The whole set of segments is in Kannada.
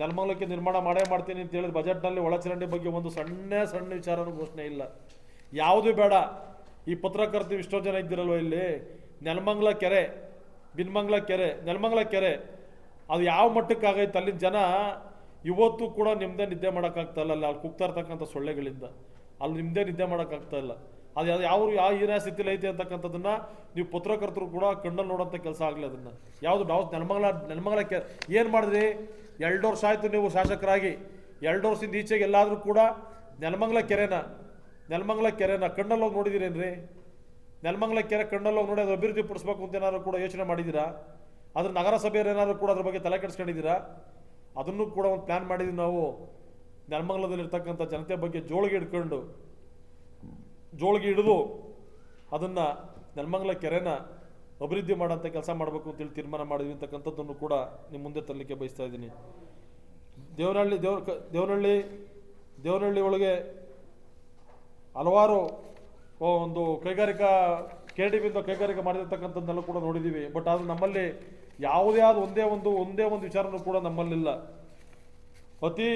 ನೆಲಮಂಗಲಕ್ಕೆ ನಿರ್ಮಾಣ ಮಾಡೇ ಮಾಡ್ತೀನಿ ಅಂತ ಹೇಳಿದ್ರೆ ಬಜೆಟ್ನಲ್ಲಿ ಒಳಚರಂಡಿ ಬಗ್ಗೆ ಒಂದು ಸಣ್ಣ ಸಣ್ಣ ವಿಚಾರನೂ ಘೋಷಣೆ ಇಲ್ಲ. ಯಾವುದೂ ಬೇಡ. ಈ ಪತ್ರಕರ್ತರು ಇಷ್ಟೋ ಜನ ಇದ್ದಿರಲ್ವ ಇಲ್ಲಿ? ನೆಲಮಂಗಲ ಕೆರೆ, ಬಿನ್ಮಂಗ್ಲ ಕೆರೆ, ನೆಲಮಂಗಲ ಕೆರೆ. ಅದು ಯಾವ ಮಟ್ಟಕ್ಕೆ ಆಗೈತೆ ಅಲ್ಲಿನ ಜನ ಇವತ್ತು ಕೂಡ ನಿಮ್ಮದೇ ನಿದ್ದೆ ಮಾಡೋಕ್ಕಾಗ್ತಾ ಇಲ್ಲ. ಅಲ್ಲಿ ಅಲ್ಲಿ ಕುಗ್ತಾ ಇರ್ತಕ್ಕಂಥ ಸೊಳ್ಳೆಗಳಿಂದ. ಅಲ್ಲಿ ನಿಮ್ಮದೇ ನಿದ್ದೆ ಮಾಡೋಕ್ಕಾಗ್ತಾ ಇಲ್ಲ. ಅದು ಯಾವ ಯಾವ ಯಾವ ಹೀನ ಸ್ಥಿತಿಲಿ ಐತೆ ಅಂತಕ್ಕಂಥದ್ದನ್ನ ನೀವು ಪತ್ರಕರ್ತರು ಕೂಡ ಕಣ್ಣಲ್ಲಿ ನೋಡೋಂಥ ಕೆಲಸ ಆಗಲಿ ಅದನ್ನು. ಯಾವುದು ನಾವು ನೆಲಮಂಗಲ ನೆಲಮಂಗಲ ಕೆ ಏನು ಮಾಡಿದ್ರಿ? ಎರಡು ವರ್ಷ ಆಯಿತು ನೀವು ಶಾಸಕರಾಗಿ. ಎರಡು ವರ್ಷದಿಂದ ಈಚೆಗೆ ಎಲ್ಲಾದರೂ ಕೂಡ ನೆಲಮಂಗಲ ಕೆರೆನ ನೆಲಮಂಗಲ ಕೆರೆನ ಕಣ್ಣಲ್ಲಿ ಹೋಗಿ ನೋಡಿದಿರೇನ್ರಿ? ನೆಲಮಂಗಲ ಕೆರೆ ಕಣ್ಣಲ್ಲಿ ಹೋಗಿ ನೋಡಿ ಅದು ಅಭಿವೃದ್ಧಿ ಪಡಿಸ್ಬೇಕು ಅಂತ ಏನಾದ್ರು ಕೂಡ ಯೋಚನೆ ಮಾಡಿದ್ದೀರಾ? ಅದ್ರ ನಗರಸಭೆಯರು ಏನಾದ್ರು ಕೂಡ ಅದ್ರ ಬಗ್ಗೆ ತಲೆ ಕೆಡಿಸ್ಕೊಂಡಿದ್ದೀರಾ? ಅದನ್ನು ಕೂಡ ಒಂದು ಪ್ಲ್ಯಾನ್ ಮಾಡಿದ್ವಿ ನಾವು. ನೆಲಮಂಗಲದಲ್ಲಿರ್ತಕ್ಕಂಥ ಜನತೆ ಬಗ್ಗೆ ಜೋಳಿಗೆ ಹಿಡ್ಕೊಂಡು ಜೋಳಿಗೆ ಹಿಡಿದು ಅದನ್ನು ನೆಲಮಂಗಲ ಕೆರೆನ ಅಭಿವೃದ್ಧಿ ಮಾಡೋಂಥ ಕೆಲಸ ಮಾಡಬೇಕು ಅಂತೇಳಿ ತೀರ್ಮಾನ ಮಾಡಿದ್ವಿ ಅಂತಕ್ಕಂಥದ್ದನ್ನು ಕೂಡ ನಿಮ್ಮ ಮುಂದೆ ತರಲಿಕ್ಕೆ ಬಯಸ್ತಾ ಇದ್ದೀನಿ. ದೇವನಹಳ್ಳಿ ದೇವ್ರ ದೇವನಹಳ್ಳಿ ದೇವನಹಳ್ಳಿ ಒಳಗೆ ಹಲವಾರು ಒಂದು ಕೈಗಾರಿಕಾ ಕೆ ಡಿ ಕೈಗಾರಿಕೆ ಮಾಡಿರ್ತಕ್ಕಂಥದ್ದನ್ನೆಲ್ಲ ಕೂಡ ನೋಡಿದ್ದೀವಿ ಬಟ್ ಅದು ನಮ್ಮಲ್ಲಿ ಯಾವುದೇ ಆದ ಒಂದೇ ಒಂದು ಒಂದೇ ಒಂದು ವಿಚಾರನೂ ಕೂಡ ನಮ್ಮಲ್ಲಿಲ್ಲ. ಅತಿ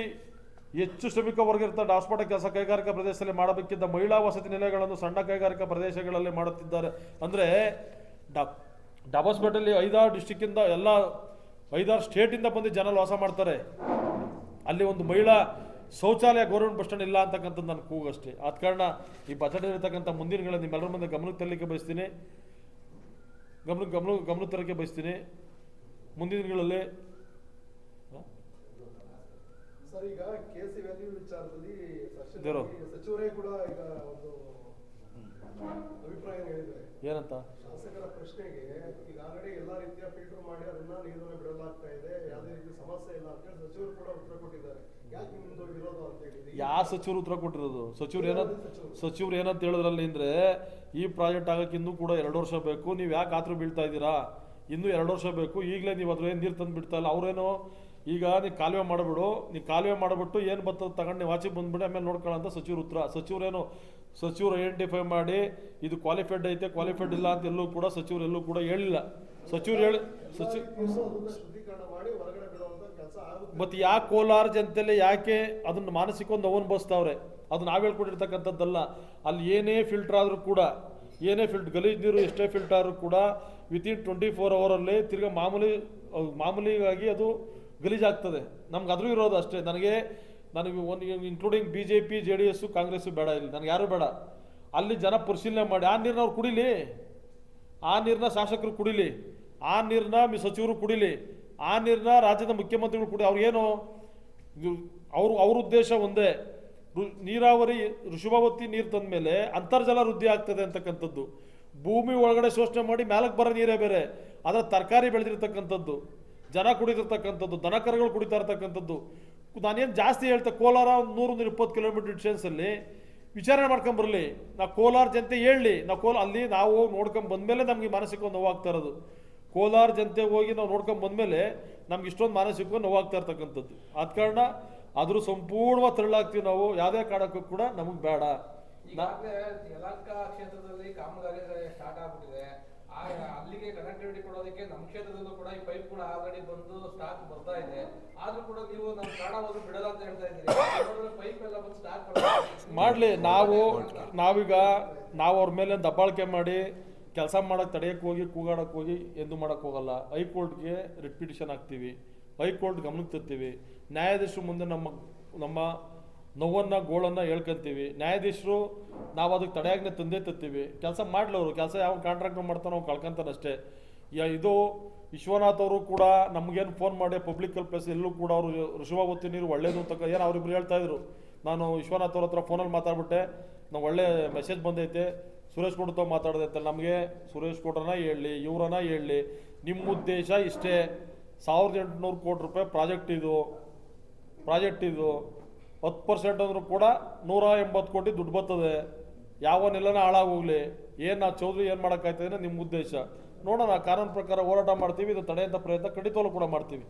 ಹೆಚ್ಚು ಶ್ರಮಿಕ ವರ್ಗ ಇರ್ತಾರೆ ಡಾಸ್ಪಾಟ ಕೆಲಸ ಕೈಗಾರಿಕಾ ಪ್ರದೇಶದಲ್ಲಿ ಮಾಡಬೇಕಿದ್ದ ಮಹಿಳಾ ವಸತಿ ನಿಲಯಗಳನ್ನು ಸಣ್ಣ ಕೈಗಾರಿಕಾ ಪ್ರದೇಶಗಳಲ್ಲಿ ಮಾಡುತ್ತಿದ್ದಾರೆ. ಅಂದರೆ ಡಬ್ ಡಬಸ್ಪೇಟಲ್ಲಿ ಐದಾರು ಡಿಸ್ಟಿಕ್ಕಿಂದ ಎಲ್ಲ ಐದಾರು ಸ್ಟೇಟಿಂದ ಬಂದು ಜನ ವಾಸ ಮಾಡ್ತಾರೆ. ಅಲ್ಲಿ ಒಂದು ಮಹಿಳಾ ಶೌಚಾಲಯ ಗೌರ್ಮೆಂಟ್ ಬಸ್ ಸ್ಟ್ಯಾಂಡ್ ಇಲ್ಲ ಅಂತಕ್ಕಂಥದ್ದು ನನ್ನ ಕೂಗಷ್ಟೇ. ಆದ ಕಾರಣ ಈ ಬಜೆಟ್ ಇರತಕ್ಕಂಥ ಮುಂದಿನ ದಿನಗಳಲ್ಲಿ ನಿಮ್ಮೆಲ್ಲರ ಮುಂದೆ ಗಮನಕ್ಕೆ ತರಲಿಕ್ಕೆ ಬಯಸ್ತೀನಿ. ಗಮನ ಗಮನ ಗಮನ ತರಲಿಕ್ಕೆ ಬಯಸ್ತೀನಿ. ಮುಂದಿನ ಸರ್ ಈಗ ಕೆ ಸಿ ವ್ಯಾಲ್ಯೂ ವಿಚಾರದಲ್ಲಿ. ಸಚಿವರೇ ಕೂಡ ಈಗ ಒಂದು ಅಭಿಪ್ರಾಯ ಹೇಳಿದ್ದಾರೆ. ಏನಂತ? ಶಾಸಕರ ಪ್ರಶ್ನೆಗೆ ಈಗ ಆಲ್ರೆಡಿ ಎಲ್ಲಾ ರೀತಿಯ ಫಿಲ್ಟರ್ ಮಾಡಿ ಅದನ್ನ ನೀರನ್ನು ಬಿಡಲಾಗ್ತಾ ಇದೆ ಯಾವುದೇ ರೀತಿ ಸಮಸ್ಯೆ ಇಲ್ಲ ಅಂತ ಹೇಳಿ ಸಚಿವರು ಕೂಡ ಉತ್ತರ ಕೊಟ್ಟಿದ್ದಾರೆ. ಯಾಕೆ ನಿಮ್ದು ವಿರೋಧ ಅಂತ ಹೇಳಿ ಯಾವ ಸಚಿವರು ಉತ್ತರ ಕೊಟ್ಟಿರೋದು? ಸಚಿವರು ಏನಂತ ಸಚಿವರು? ಏನಂತ ಹೇಳಿದ್ರಲ್ಲಿ ಅಂದ್ರೆ ಈ ಪ್ರಾಜೆಕ್ಟ್ ಆಗಕ್ಕೆ ಇನ್ನೂ ಕೂಡ ಎರಡು ವರ್ಷ ಬೇಕು ನೀವು ಯಾಕೆ ಆತ್ರ ಬೀಳ್ತಾ ಇದ್ದೀರಾ? ಇನ್ನೂ ಎರಡು ವರ್ಷ ಬೇಕು ಈಗಲೇ ನೀವು ಅದ್ರ ಏನು ನೀರು ತಂದು ಬಿಡ್ತಾ ಇಲ್ಲ ಅವ್ರೇನೋ ಈಗ ನೀ ಕಾಲುವೆ ಮಾಡಿಬಿಡು, ನೀ ಕಾಲುವೆ ಮಾಡಿಬಿಟ್ಟು ಏನು ಬರ್ತದೆ ತಗೊಂಡು ನೀವು ಆಚೆ ಬಂದ್ಬಿಡಿ, ಆಮೇಲೆ ನೋಡ್ಕೊಳ್ಳೋ ಅಂತ ಸಚಿವರು ಉತ್ತರ. ಸಚಿವರೇನು, ಸಚಿವರು ಐಡೆಂಟಿಫೈ ಮಾಡಿ, ಇದು ಕ್ವಾಲಿಫೈಡ್ ಐತೆ ಕ್ವಾಲಿಫೈಡ್ ಇಲ್ಲ ಅಂತ ಎಲ್ಲೂ ಕೂಡ ಸಚಿವರು ಎಲ್ಲೂ ಕೂಡ ಹೇಳಿಲ್ಲ. ಸಚಿವರು ಹೇಳಿ ಸಚಿವ ಅದನ್ನ ಮತ್ತು ಯಾಕೆ ಕೋಲಾರ ಜನತೆಯಲ್ಲಿ ಯಾಕೆ ಅದನ್ನು ಮಾನಸಿಕ ಒಂದು ನೋವು ಬಸ್ತಾವ್ರೆ? ಅದು ನಾವು ಹೇಳ್ಕೊಟ್ಟಿರ್ತಕ್ಕಂಥದ್ದಲ್ಲ. ಅಲ್ಲಿ ಏನೇ ಫಿಲ್ಟರ್ ಆದರೂ ಕೂಡ, ಏನೇ ಫಿಲ್ಟ್ ಗಲೀಜು ನೀರು ಎಷ್ಟೇ ಫಿಲ್ಟರ್ ಆದರೂ ಕೂಡ ವಿತಿನ್ ಟ್ವೆಂಟಿ ಫೋರ್ ಅವರಲ್ಲಿ ತಿರ್ಗಾ ಮಾಮೂಲಿ ಮಾಮೂಲಿಗಾಗಿ ಅದು ಗಲೀಜಾಗ್ತದೆ. ನಮ್ಗೆ ಅದ್ರೂ ಇರೋದು ಅಷ್ಟೇ. ನನಗೆ ನನಗೆ ಒಂದು including B J P J D S Congress ಬೇಡ ಇಲ್ಲಿ. ನನಗೆ ಯಾರು ಬೇಡ. ಅಲ್ಲಿ ಜನ ಪರಿಶೀಲನೆ ಮಾಡಿ, ಆ ನೀರನ್ನ ಅವ್ರು ಕುಡಿಲಿ. ಆ ನೀರನ್ನ ಶಾಸಕರು ಕುಡಿಲಿ. ಆ ನೀರನ್ನ ಮಿ ಸಚಿವರು ಕುಡಿಲಿ. ಆ ನೀರನ್ನ ರಾಜ್ಯದ ಮುಖ್ಯಮಂತ್ರಿಗಳು ಕುಡಿ ಅವ್ರಿಗೇನು ಅವರು, ಅವ್ರ ಉದ್ದೇಶ ಒಂದೇ. ನೀರಾವರಿ, ಋಷಭಾವತಿ ನೀರು ತಂದ ಮೇಲೆ ಅಂತರ್ಜಲ ವೃದ್ಧಿ ಆಗ್ತದೆ ಅಂತಕ್ಕಂಥದ್ದು. ಭೂಮಿ ಒಳಗಡೆ ಶೋಷಣೆ ಮಾಡಿ ಮ್ಯಾಲಕ್ಕೆ ಬರೋ ನೀರೇ ಬೇರೆ. ಅದರ ತರಕಾರಿ ಬೆಳೆದಿರ್ತಕ್ಕಂಥದ್ದು. ಜನ ಕುಡಿದಿರ್ತಕ್ಕಂಥದ್ದು, ದನ ಕರುಗಳು ಕುಡಿತಾ ಇರ್ತಕ್ಕಂಥದ್ದು. ನಾನೇನು ಜಾಸ್ತಿ ಹೇಳ್ತೆ ಕೋಲಾರ ಒಂದು ನೂರು ನೂರ ಇಪ್ಪತ್ತು ಕಿಲೋಮೀಟರ್ ಡಿಸ್ಟೆನ್ಸಲ್ಲಿ ವಿಚಾರಣೆ ಮಾಡ್ಕೊಂಬರಲಿ ನಾವು ಕೋಲಾರ ಜನತೆ ಹೇಳಲಿ. ನಾವು ಕೋಲ, ಅಲ್ಲಿ ನಾವು ಹೋಗಿ ಬಂದ ಬಂದಮೇಲೆ ನಮಗೆ ಮಾನಸಿಕ ನೋವಾಗ್ತಾ ಇರೋದು. ಕೋಲಾರ ಜನತೆ ಹೋಗಿ ನಾವು ನೋಡ್ಕೊಂಡ್ ಬಂದಮೇಲೆ ನಮ್ಗೆ ಇಷ್ಟೊಂದು ಮಾನಸಿಕ ನೋವಾಗ್ತಾ ಇರ್ತಕ್ಕಂಥದ್ದು. ಆದ ಕಾರಣ ಆದರೂ ಸಂಪೂರ್ಣವಾಗಿ ತೆರಳಾಗ್ತೀವಿ ನಾವು. ಯಾವುದೇ ಕಾರಣಕ್ಕೂ ಕೂಡ ನಮಗೆ ಬೇಡ. ಕ್ಷೇತ್ರದಲ್ಲಿ ಕಾಮಗಾರಿ ಸ್ಟಾರ್ಟ್ ಆಗ್ಬಿಟ್ಟಿದೆ. ಅಲ್ಲಿಗೆ ಕನೆಕ್ಟಿವಿಟಿ ಕೊಡೋದಕ್ಕೆ ನಮ್ಮ ಕ್ಷೇತ್ರದಲ್ಲೂ ಕೂಡ ಈ ಪೈಪ್ ಕೂಡ ಆಲ್ರೆಡಿ ಬಂದು ಸ್ಟಾಕ್ ಬರ್ತಾ ಇದೆ. ಆದ್ರೂ ಕೂಡ ನೀವು ನಮ್ಮ ಕಾಣ ಹೋದ್ರು ಬಿಡಲ್ಲ ಅಂತ ಹೇಳ್ತಾ ಇದ್ದೀರಿ. ಪೈಪ್ ಎಲ್ಲ ಬಂದು ಸ್ಟಾಕ್ ಮಾಡಲಿ, ನಾವು, ನಾವೀಗ, ನಾವು ಅವ್ರ ಮೇಲೆ ದಬ್ಬಾಳಿಕೆ ಮಾಡಿ ಕೆಲಸ ಮಾಡಕ್ಕೆ ತಡೆಯಕ್ಕೆ ಹೋಗಿ ಕೂಗಾಡಕ್ಕೆ ಹೋಗಿ ಎಂದು ಮಾಡೋಕ್ಕೆ ಹೋಗಲ್ಲ. ಹೈಕೋರ್ಟ್ಗೆ ರಿಟ್ ಪಿಟಿಷನ್ ಹಾಕ್ತೀವಿ. ಹೈಕೋರ್ಟ್ ಗಮನಕ್ಕೆ ತರ್ತೀವಿ. ನ್ಯಾಯಾಧೀಶರು ಮುಂದೆ ನಮ್ಮ ನಮ್ಮ ನೋವನ್ನು ಗೋಳನ್ನು ಹೇಳ್ಕೊಂತೀವಿ. ನ್ಯಾಯಾಧೀಶರು ನಾವು ಅದಕ್ಕೆ ತಡೆಯಾಗ್ನೆ ತಂದೆ ತತ್ತೀವಿ ಕೆಲಸ ಅವರು. ಕೆಲಸ ಯಾವ ಕಾಂಟ್ರಾಕ್ಟ್ ಮಾಡ್ತಾನೋ ಅವ್ನು ಯಾ, ಇದು ವಿಶ್ವನಾಥ್ ಅವರು ಕೂಡ ನಮಗೇನು ಫೋನ್ ಮಾಡಿ ಪಬ್ಲಿಕ್ ಪ್ಲೇಸ್ ಎಲ್ಲೂ ಕೂಡ ಅವರು ಋಷಭಾವತಿ ನೀರು ಒಳ್ಳೇದು ಅಂತ ಏನು ಅವ್ರಿಬ್ರು ಹೇಳ್ತಾ ಇದ್ರು. ನಾನು ವಿಶ್ವನಾಥ್ ಅವ್ರ ಹತ್ರ ಫೋನಲ್ಲಿ ಮಾತಾಡ್ಬಿಟ್ಟೆ. ನಾವು ಒಳ್ಳೆ ಮೆಸೇಜ್ ಬಂದೈತೆ. ಸುರೇಶ್ ಗೌಡ್తో ಮಾತಾಡಿದೆ ಅಂತ. ನಮಗೆ ಸುರೇಶ್ ಗೌಡ್ರನ್ನ ಹೇಳಿ ಇವ್ರನ್ನ ಹೇಳಿ ನಿಮ್ಮ ಉದ್ದೇಶ ಇಷ್ಟೇ. ಸಾವಿರದ ಎಂಟುನೂರು ಕೋಟಿ ರೂಪಾಯಿ ಪ್ರಾಜೆಕ್ಟ್ ಇದು. ಪ್ರಾಜೆಕ್ಟ್ ಇದು. ಹತ್ತು ಪರ್ಸೆಂಟ್ ಅಂದರೂ ಕೂಡ ನೂರ ಎಂಬತ್ತು ಕೋಟಿ ದುಡ್ಡು ಬರ್ತದೆ. ಯಾವನ್ನೆಲ್ಲನ ಹಾಳಾಗೋಗ್ಲಿ, ಏನು ನಾ ಚೌಧರಿ ಏನು ಮಾಡೋಕ್ಕಾಯ್ತದೆ ನಿಮ್ಮ ಉದ್ದೇಶ. ನೋಡೋಣ, ಕಾನೂನು ಪ್ರಕಾರ ಹೋರಾಟ ಮಾಡ್ತೀವಿ, ಇದು ತಡೆಯಂಥ ಪ್ರಯತ್ನ ಖಂಡಿತವಾಗ್ಲೂ ಕೂಡ ಮಾಡ್ತೀವಿ.